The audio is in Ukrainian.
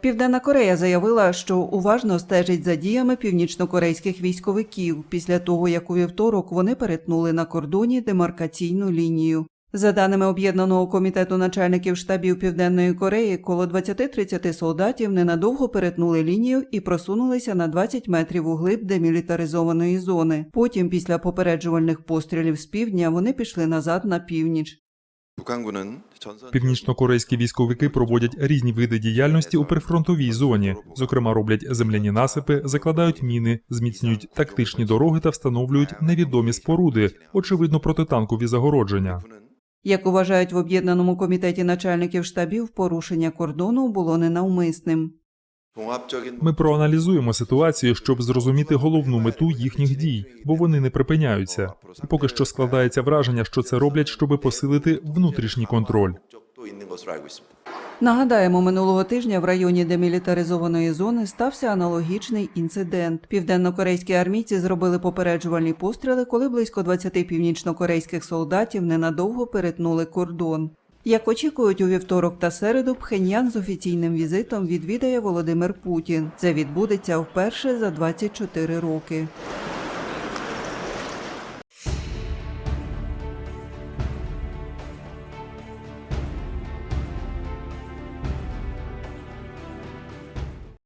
Південна Корея заявила, що уважно стежить за діями північнокорейських військовиків після того, як у вівторок вони перетнули на кордоні демаркаційну лінію. За даними об'єднаного комітету начальників штабів Південної Кореї, коло 20-30 солдатів ненадовго перетнули лінію і просунулися на 20 метрів у глиб демілітаризованої зони. Потім, після попереджувальних пострілів з півдня, вони пішли назад на північ. Північнокорейські військовики проводять різні види діяльності у прифронтовій зоні. Зокрема, роблять земляні насипи, закладають міни, зміцнюють тактичні дороги та встановлюють невідомі споруди, очевидно, протитанкові загородження. Як вважають в об'єднаному комітеті начальників штабів, порушення кордону було ненавмисним. Ми проаналізуємо ситуацію, щоб зрозуміти головну мету їхніх дій, бо вони не припиняються. Поки що складається враження, що це роблять, щоб посилити внутрішній контроль. Нагадаємо, минулого тижня в районі демілітаризованої зони стався аналогічний інцидент. Південнокорейські армійці зробили попереджувальні постріли, коли близько 20 північнокорейських солдатів ненадовго перетнули кордон. Як очікують у вівторок та середу, Пхеньян з офіційним візитом відвідає Володимир Путін. Це відбудеться вперше за 24 роки.